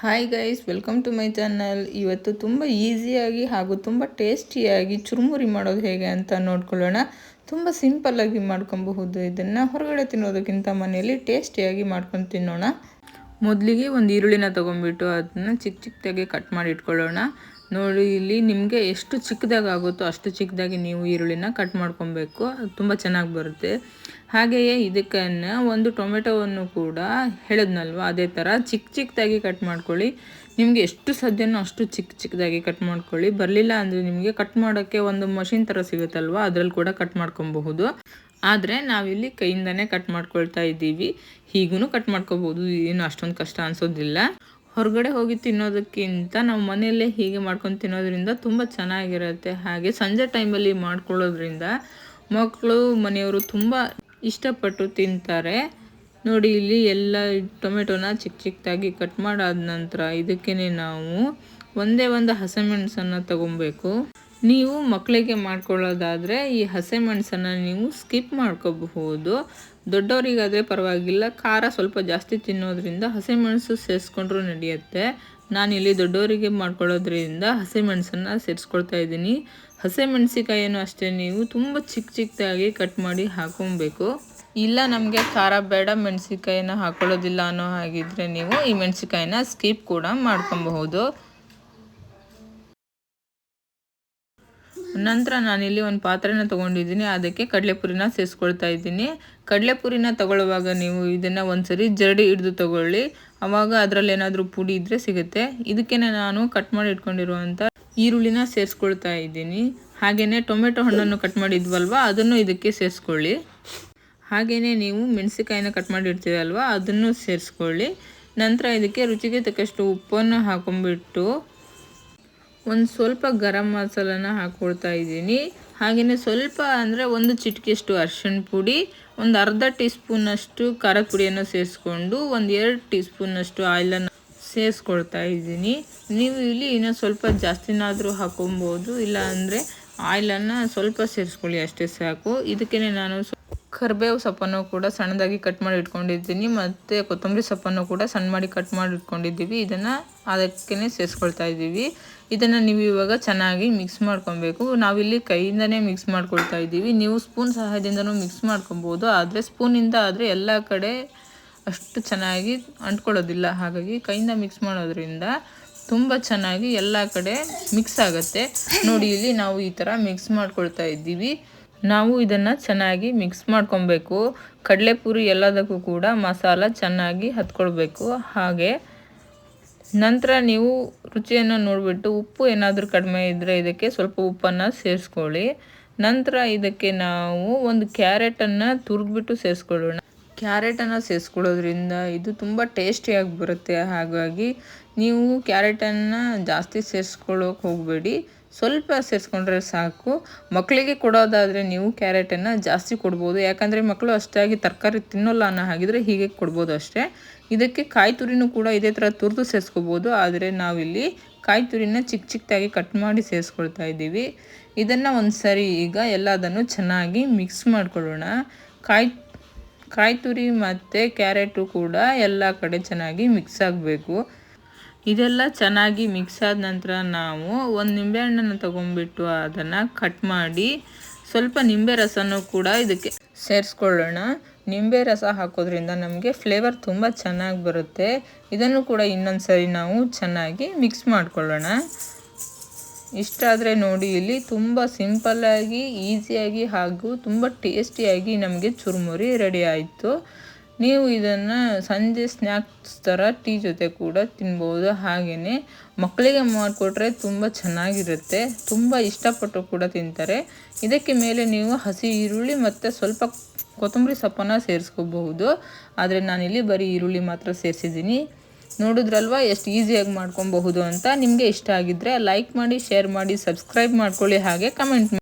Hi guys welcome to my channel ಇವತ್ತು ತುಂಬ ಈಸಿಯಾಗಿ ಹಾಗೂ ತುಂಬ ಟೇಸ್ಟಿಯಾಗಿ ಚುರುಮುರಿ ಮಾಡೋದು ಹೇಗೆ ಅಂತ ನೋಡ್ಕೊಳ್ಳೋಣ. ತುಂಬ ಸಿಂಪಲ್ಲಾಗಿ ಮಾಡ್ಕೊಬಹುದು. ಇದನ್ನು ಹೊರಗಡೆ ತಿನ್ನೋದಕ್ಕಿಂತ ಮನೆಯಲ್ಲಿ ಟೇಸ್ಟಿಯಾಗಿ ಮಾಡ್ಕೊಂಡು ತಿನ್ನೋಣ. ಮೊದಲಿಗೆ ಒಂದು ಈರುಳ್ಳಿನ ತೊಗೊಂಡ್ಬಿಟ್ಟು ಅದನ್ನು ಚಿಕ್ಕ ಚಿಕ್ಕದಾಗಿ ಕಟ್ ಮಾಡಿ ಇಟ್ಕೊಳ್ಳೋಣ. ನೋಡಿ, ಇಲ್ಲಿ ನಿಮಗೆ ಎಷ್ಟು ಚಿಕ್ಕದಾಗಿ ಆಗುತ್ತೋ ಅಷ್ಟು ಚಿಕ್ಕದಾಗಿ ನೀವು ಈರುಳ್ಳಿನ ಕಟ್ ಮಾಡ್ಕೊಬೇಕು. ತುಂಬ ಚೆನ್ನಾಗಿ ಬರುತ್ತೆ. ಹಾಗೆಯೇ ಇದಕ್ಕನ್ನು ಒಂದು ಟೊಮೆಟೊವನ್ನು ಕೂಡ ಹೇಳಿದ್ನಲ್ವ, ಅದೇ ಥರ ಚಿಕ್ಕ ಚಿಕ್ಕದಾಗಿ ಕಟ್ ಮಾಡ್ಕೊಳ್ಳಿ. ನಿಮಗೆ ಎಷ್ಟು ಸಾಧ್ಯನೋ ಅಷ್ಟು ಚಿಕ್ಕ ಚಿಕ್ಕದಾಗಿ ಕಟ್ ಮಾಡ್ಕೊಳ್ಳಿ. ಬರಲಿಲ್ಲ ಅಂದರೆ ನಿಮಗೆ ಕಟ್ ಮಾಡೋಕ್ಕೆ ಒಂದು ಮಷಿನ್ ಥರ ಸಿಗುತ್ತಲ್ವ, ಅದರಲ್ಲಿ ಕೂಡ ಕಟ್ ಮಾಡ್ಕೊಬಹುದು. ಆದರೆ ನಾವಿಲ್ಲಿ ಕೈಯಿಂದನೇ ಕಟ್ ಮಾಡ್ಕೊಳ್ತಾ ಇದ್ದೀವಿ. ಹೀಗೂ ಕಟ್ ಮಾಡ್ಕೋಬೋದು ಏನು ಅಷ್ಟೊಂದು ಕಷ್ಟ ಅನಿಸೋದಿಲ್ಲ. ಹೊರಗಡೆ ಹೋಗಿ ತಿನ್ನೋದಕ್ಕಿಂತ ನಾವು ಮನೆಯಲ್ಲೇ ಹೀಗೆ ಮಾಡ್ಕೊಂಡು ತಿನ್ನೋದ್ರಿಂದ ತುಂಬ ಚೆನ್ನಾಗಿರುತ್ತೆ. ಹಾಗೆ ಸಂಜೆ ಟೈಮಲ್ಲಿ ಮಾಡ್ಕೊಳ್ಳೋದ್ರಿಂದ ಮಕ್ಕಳು, ಮನೆಯವರು ತುಂಬ ಇಷ್ಟಪಟ್ಟು ತಿಂತಾರೆ. ನೋಡಿ, ಇಲ್ಲಿ ಎಲ್ಲ ಟೊಮೆಟೊನ ಚಿಕ್ಕ ಚಿಕ್ಕದಾಗಿ ಕಟ್ ಮಾಡಾದ ನಂತರ ಇದಕ್ಕೇ ನಾವು ಒಂದೇ ಒಂದು ಹಸಿಮೆಣಸನ್ನು ತಗೊಬೇಕು. ನೀವು ಮಕ್ಕಳಿಗೆ ಮಾಡ್ಕೊಳ್ಳೋದಾದರೆ ಈ ಹಸಿಮೆಣಸನ್ನು ನೀವು ಸ್ಕಿಪ್ ಮಾಡ್ಕೋಬಹುದು. ದೊಡ್ಡವರಿಗಾದರೆ ಪರವಾಗಿಲ್ಲ. ಖಾರ ಸ್ವಲ್ಪ ಜಾಸ್ತಿ ತಿನ್ನೋದ್ರಿಂದ ಹಸಿಮೆಣಸು ಸೇರಿಸ್ಕೊಂಡ್ರೂ ನಡೆಯುತ್ತೆ. ನಾನು ಇಲ್ಲಿ ದೊಡ್ಡವರಿಗೆ ಮಾಡ್ಕೊಳ್ಳೋದ್ರಿಂದ ಹಸಿಮೆಣಸನ್ನು ಸೇರಿಸ್ಕೊಳ್ತಾ ಇದ್ದೀನಿ. ಹಸಿಮೆಣಸಿಕಾಯನ್ನು ಅಷ್ಟೇ ನೀವು ತುಂಬ ಚಿಕ್ಕ ಚಿಕ್ಕದಾಗಿ ಕಟ್ ಮಾಡಿ ಹಾಕೊಬೇಕು. ಇಲ್ಲ, ನಮಗೆ ಖಾರ ಬೇಡ ಮೆಣಸಿಕಾಯಿನ ಹಾಕೊಳ್ಳೋದಿಲ್ಲ ಅನ್ನೋ ಹಾಗಿದ್ರೆ ನೀವು ಈ ಮೆಣಸಿಕಾಯಿನ ಸ್ಕಿಪ್ ಕೂಡ ಮಾಡ್ಕೊಬಹುದು. ನಂತರ ನಾನಿಲ್ಲಿ ಒಂದು ಪಾತ್ರೆನ ತೊಗೊಂಡಿದ್ದೀನಿ. ಅದಕ್ಕೆ ಕಡಲೆಪುರಿನ ಸೇರಿಸ್ಕೊಳ್ತಾ ಇದ್ದೀನಿ. ಕಡಲೆಪುರಿನ ತಗೊಳ್ಳುವಾಗ ನೀವು ಇದನ್ನು ಒಂದ್ಸರಿ ಜರಡಿ ಹಿಡಿದು ತಗೊಳ್ಳಿ. ಆವಾಗ ಅದರಲ್ಲಿ ಏನಾದರೂ ಪುಡಿ ಇದ್ದರೆ ಸಿಗುತ್ತೆ. ಇದಕ್ಕೆ ನಾನು ಕಟ್ ಮಾಡಿ ಇಟ್ಕೊಂಡಿರುವಂಥ ಈರುಳ್ಳಿನ ಸೇರಿಸ್ಕೊಳ್ತಾ ಇದ್ದೀನಿ. ಹಾಗೆಯೇ ಟೊಮೆಟೊ ಹಣ್ಣನ್ನು ಕಟ್ ಮಾಡಿದ್ವಲ್ವ, ಅದನ್ನು ಇದಕ್ಕೆ ಸೇರಿಸ್ಕೊಳ್ಳಿ ಹಾಗೆಯೇ ನೀವು ಮೆಣಸಿಕಾಯಿನ ಕಟ್ ಮಾಡಿ ಅಲ್ವಾ ಅದನ್ನು ಸೇರಿಸ್ಕೊಳ್ಳಿ ನಂತರ ಇದಕ್ಕೆ ರುಚಿಗೆ ತಕ್ಕಷ್ಟು ಉಪ್ಪನ್ನು ಹಾಕೊಂಡ್ಬಿಟ್ಟು ಒಂದು ಸ್ವಲ್ಪ ಗರಂ ಮಸಾಲನ ಹಾಕ್ಕೊಳ್ತಾ ಇದ್ದೀನಿ. ಹಾಗೆಯೇ ಸ್ವಲ್ಪ ಅಂದರೆ ಒಂದು ಚಿಟಿಕೆಯಷ್ಟು ಅರ್ಶಿಣ ಪುಡಿ, ಒಂದು ಅರ್ಧ ಟೀ ಸ್ಪೂನಷ್ಟು ಖಾರದ ಪುಡಿಯನ್ನು ಸೇರಿಸ್ಕೊಂಡು ಒಂದು ಎರಡು ಟೀ ಸ್ಪೂನಷ್ಟು ಆಯಿಲನ್ನು ಸೇರಿಸ್ಕೊಳ್ತಾ ಇದ್ದೀನಿ. ನೀವು ಇಲ್ಲಿ ಇನ್ನೂ ಸ್ವಲ್ಪ ಜಾಸ್ತಿನಾದರೂ ಹಾಕೊಬೋದು ಇಲ್ಲ ಅಂದರೆ ಆಯಿಲನ್ನು ಸ್ವಲ್ಪ ಸೇರಿಸ್ಕೊಳ್ಳಿ ಅಷ್ಟೇ ಸಾಕು. ಇದಕ್ಕೇ ನಾನು ಕರಿಬೇವು ಸೊಪ್ಪನ್ನು ಕೂಡ ಸಣ್ಣದಾಗಿ ಕಟ್ ಮಾಡಿ ಇಟ್ಕೊಂಡಿದ್ದೀನಿ, ಮತ್ತು ಕೊತ್ತಂಬರಿ ಸೊಪ್ಪನ್ನು ಕೂಡ ಸಣ್ಣ ಮಾಡಿ ಕಟ್ ಮಾಡಿ ಇಟ್ಕೊಂಡಿದ್ದೀವಿ. ಇದನ್ನು ಅದಕ್ಕೇ ಸೇರಿಸ್ಕೊಳ್ತಾ ಇದ್ದೀವಿ. ಇದನ್ನು ನೀವು ಇವಾಗ ಚೆನ್ನಾಗಿ ಮಿಕ್ಸ್ ಮಾಡ್ಕೊಬೇಕು. ನಾವಿಲ್ಲಿ ಕೈಯಿಂದನೇ ಮಿಕ್ಸ್ ಮಾಡ್ಕೊಳ್ತಾ ಇದ್ದೀವಿ. ನೀವು ಸ್ಪೂನ್ ಸಹಾಯದಿಂದನೂ ಮಿಕ್ಸ್ ಮಾಡ್ಕೊಬೋದು. ಆದರೆ ಸ್ಪೂನಿಂದ ಆದರೆ ಎಲ್ಲ ಕಡೆ ಅಷ್ಟು ಚೆನ್ನಾಗಿ ಅಂಟ್ಕೊಳ್ಳೋದಿಲ್ಲ. ಹಾಗಾಗಿ ಕೈಯಿಂದ ಮಿಕ್ಸ್ ಮಾಡೋದ್ರಿಂದ ತುಂಬ ಚೆನ್ನಾಗಿ ಎಲ್ಲ ಕಡೆ ಮಿಕ್ಸ್ ಆಗುತ್ತೆ. ನೋಡಿ, ಇಲ್ಲಿ ನಾವು ಈ ಥರ ಮಿಕ್ಸ್ ಮಾಡ್ಕೊಳ್ತಾ ಇದ್ದೀವಿ. ನಾವು ಇದನ್ನು ಚೆನ್ನಾಗಿ ಮಿಕ್ಸ್ ಮಾಡ್ಕೊಬೇಕು. ಕಡಲೆಪುರಿ ಎಲ್ಲದಕ್ಕೂ ಕೂಡ ಮಸಾಲ ಚೆನ್ನಾಗಿ ಹತ್ಕೊಳ್ಬೇಕು. ಹಾಗೆ ನಂತರ ನೀವು ರುಚಿಯನ್ನು ನೋಡಿಬಿಟ್ಟು ಉಪ್ಪು ಏನಾದರೂ ಕಡಿಮೆ ಇದ್ದರೆ ಇದಕ್ಕೆ ಸ್ವಲ್ಪ ಉಪ್ಪನ್ನು ಸೇರಿಸ್ಕೊಳ್ಳಿ. ನಂತರ ಇದಕ್ಕೆ ನಾವು ಒಂದು ಕ್ಯಾರೆಟನ್ನು ತುರಿದ್ಬಿಟ್ಟು ಸೇರಿಸ್ಕೊಳ್ಳೋಣ. ಕ್ಯಾರೆಟನ್ನು ಸೇರಿಸ್ಕೊಳ್ಳೋದ್ರಿಂದ ಇದು ತುಂಬ ಟೇಸ್ಟಿಯಾಗಿ ಬರುತ್ತೆ. ಹಾಗಾಗಿ ನೀವು ಕ್ಯಾರೆಟನ್ನು ಜಾಸ್ತಿ ಸೇರಿಸ್ಕೊಳ್ಳೋಕೆ ಹೋಗಬೇಡಿ. ಸ್ವಲ್ಪ ಸೇರಿಸ್ಕೊಂಡ್ರೆ ಸಾಕು. ಮಕ್ಕಳಿಗೆ ಕೊಡೋದಾದರೆ ನೀವು ಕ್ಯಾರೆಟನ್ನು ಜಾಸ್ತಿ ಕೊಡ್ಬೋದು. ಯಾಕಂದರೆ ಮಕ್ಕಳು ಅಷ್ಟಾಗಿ ತರಕಾರಿ ತಿನ್ನೋಲ್ಲ ಅನ್ನೋ ಹಾಗಿದ್ರೆ ಹೀಗೆ ಕೊಡ್ಬೋದು ಅಷ್ಟೇ. ಇದಕ್ಕೆ ಕಾಯಿ ತುರಿನೂ ಕೂಡ ಇದೇ ಥರ ತುರಿದು ಸೇರಿಸ್ಕೋಬೋದು. ಆದರೆ ನಾವಿಲ್ಲಿ ಕಾಯಿ ತುರಿನ ಚಿಕ್ಕ ಚಿಕ್ಕದಾಗಿ ಕಟ್ ಮಾಡಿ ಸೇರಿಸ್ಕೊಳ್ತಾ ಇದ್ದೀವಿ. ಇದನ್ನು ಒಂದು ಸರಿ ಈಗ ಎಲ್ಲದನ್ನು ಚೆನ್ನಾಗಿ ಮಿಕ್ಸ್ ಮಾಡ್ಕೊಳ್ಳೋಣ. ಕಾಯಿ ಕಾಯಿ ತುರಿ ಮತ್ತು ಕ್ಯಾರೆಟು ಕೂಡ ಎಲ್ಲ ಕಡೆ ಚೆನ್ನಾಗಿ ಮಿಕ್ಸ್ ಆಗಬೇಕು. ಇದೆಲ್ಲ ಚೆನ್ನಾಗಿ ಮಿಕ್ಸ್ ಆದ ನಂತರ ನಾವು ಒಂದು ನಿಂಬೆಹಣ್ಣನ್ನು ತೊಗೊಂಡ್ಬಿಟ್ಟು ಅದನ್ನು ಕಟ್ ಮಾಡಿ ಸ್ವಲ್ಪ ನಿಂಬೆ ರಸನೂ ಕೂಡ ಇದಕ್ಕೆ ಸೇರಿಸ್ಕೊಳ್ಳೋಣ. ನಿಂಬೆ ರಸ ಹಾಕೋದ್ರಿಂದ ನಮಗೆ ಫ್ಲೇವರ್ ತುಂಬ ಚೆನ್ನಾಗಿ ಬರುತ್ತೆ. ಇದನ್ನು ಕೂಡ ಇನ್ನೊಂದು ಸರಿ ನಾವು ಚೆನ್ನಾಗಿ ಮಿಕ್ಸ್ ಮಾಡಿಕೊಳ್ಳೋಣ. ಇಷ್ಟಾದರೆ ನೋಡಿ ಇಲ್ಲಿ ತುಂಬ ಸಿಂಪಲ್ಲಾಗಿ ಈಸಿಯಾಗಿ ಹಾಗೂ ತುಂಬ ಟೇಸ್ಟಿಯಾಗಿ ನಮಗೆ ಚುರುಮುರಿ ರೆಡಿ ಆಯಿತು. ನೀವು ಇದನ್ನು ಸಂಜೆ ಸ್ನ್ಯಾಕ್ಸ್ ಥರ ಟೀ ಜೊತೆ ಕೂಡ ತಿನ್ಬೋದು. ಹಾಗೆಯೇ ಮಕ್ಕಳಿಗೆ ಮಾಡಿಕೊಟ್ರೆ ತುಂಬ ಚೆನ್ನಾಗಿರುತ್ತೆ. ತುಂಬ ಇಷ್ಟಪಟ್ಟು ಕೂಡ ತಿಂತಾರೆ. ಇದಕ್ಕೆ ಮೇಲೆ ನೀವು ಹಸಿ ಈರುಳ್ಳಿ ಮತ್ತು ಸ್ವಲ್ಪ ಕೊತ್ತಂಬರಿ ಸೊಪ್ಪನ್ನು ಸೇರಿಸ್ಕೋಬಹುದು. ಆದರೆ ನಾನಿಲ್ಲಿ ಬರೀ ಈರುಳ್ಳಿ ಮಾತ್ರ ಸೇರಿಸಿದ್ದೀನಿ. ನೋಡಿದ್ರಲ್ವ ಎಷ್ಟು ಈಸಿಯಾಗಿ ಮಾಡ್ಕೊಬಹುದು ಅಂತ. ನಿಮಗೆ ಇಷ್ಟ ಆಗಿದ್ದರೆ ಲೈಕ್ ಮಾಡಿ ಶೇರ್ ಮಾಡಿ ಸಬ್ಸ್ಕ್ರೈಬ್ ಮಾಡ್ಕೊಳ್ಳಿ. ಹಾಗೆ ಕಮೆಂಟ್